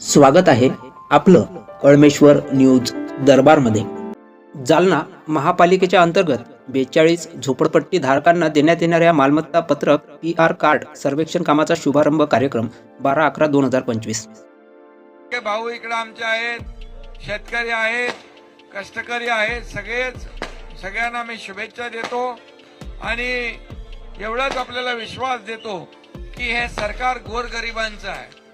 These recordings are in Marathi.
स्वागत आहे आपलं कळमेश्वर न्यूज दरबारमध्ये. जालना महापालिकेच्या अंतर्गत बेचाळीस झोपडपट्टी धारकांना देण्यात येणाऱ्या मालमत्ता पत्रक पी आर कार्ड सर्वेक्षण कामाचा शुभारंभ कार्यक्रम बारा अकरा दोन हजार पंचवीस. भाऊ इकडे आमचे आहेत शेतकरी आहेत कष्टकरी आहेत सगळेच सगळ्यांना मी शुभेच्छा देतो आणि एवढाच आपल्याला विश्वास देतो की हे सरकार गोरगरिबांचं आहे.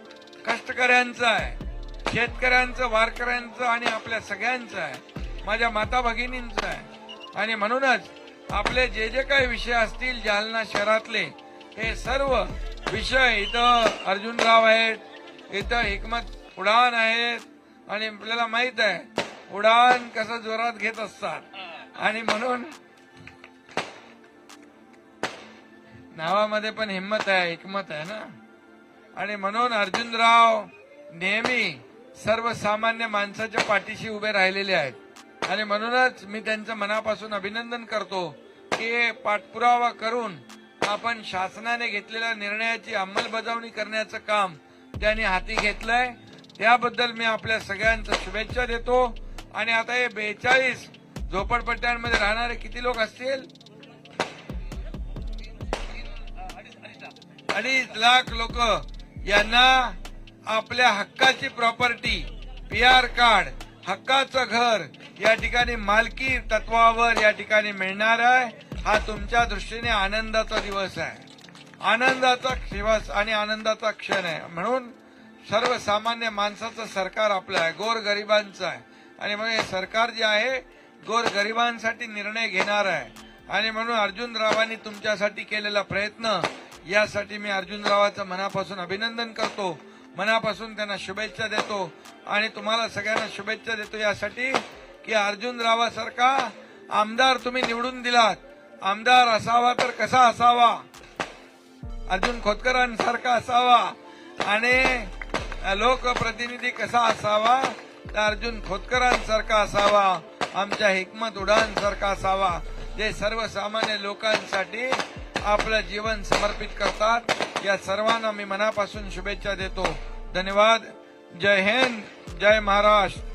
कष्टकऱ्यांचं आहे शेतकऱ्यांचं वारकऱ्यांचं आणि आपल्या सगळ्यांचं आहे माझ्या माता भगिनींचं आहे. आणि म्हणूनच आपले जे जे काही विषय असतील जालना शहरातले हे सर्व विषय इथं अर्जुनराव आहेत इथं हिकमत उडान आहेत. आणि आपल्याला माहीत आहे उडान कसं जोरात घेत असतात. आणि म्हणून नावामध्ये पण हिंमत आहे हिकमत आहे ना? आणि म्हणून अर्जुनराव नेहमी सर्वसामान्य माणसाच्या पाठीशी उभे राहिलेले आहेत. आणि म्हणूनच मी त्यांचं मनापासून अभिनंदन करतो की पाठपुरावा करून आपण शासनाने घेतलेल्या निर्णयाची अंमलबजावणी करण्याचं काम त्यांनी हाती घेतलंय. त्याबद्दल मी आपल्या सगळ्यांचं शुभेच्छा देतो. आणि आता हे बेचाळीस झोपडपट्ट्यांमध्ये राहणारे किती लोक असतील? अडीच लाख लोक. यांना आपल्या हक्काची प्रॉपर्टी पी आर कार्ड हक्काचं घर या ठिकाणी मालकी तत्वावर या ठिकाणी मिळणार आहे. हा तुमच्या दृष्टीने आनंदाचा दिवस आहे. आनंदाचा दिवस आणि आनंदाचा क्षण आहे. म्हणून सर्वसामान्य माणसाचं सरकार आपलं आहे. गोरगरिबांचं आहे. आणि म्हणून हे सरकार जे आहे गोरगरिबांसाठी निर्णय घेणार आहे. आणि म्हणून अर्जुनरावांनी तुमच्यासाठी केलेला प्रयत्न यासाठी मी अर्जुनरावाचं मनापासून अभिनंदन करतो. मनापासून त्यांना शुभेच्छा देतो. आणि तुम्हाला सगळ्यांना शुभेच्छा देतो यासाठी की अर्जुनरावासारखा आमदार तुम्ही निवडून दिलात. आमदार असावा तर कसा असावा? अर्जुन खोतकरांसारखा असावा. आणि लोकप्रतिनिधी कसा असावा? तर अर्जुन खोतकरांसारखा असावा. आमच्या हिकमत उडानसारखा असावा. जे सर्वसामान्य लोकांसाठी आपलं जीवन समर्पित करतात. या सर्वांना मी मनापासून शुभेच्छा देतो. धन्यवाद. जय हिंद. जय महाराष्ट्र.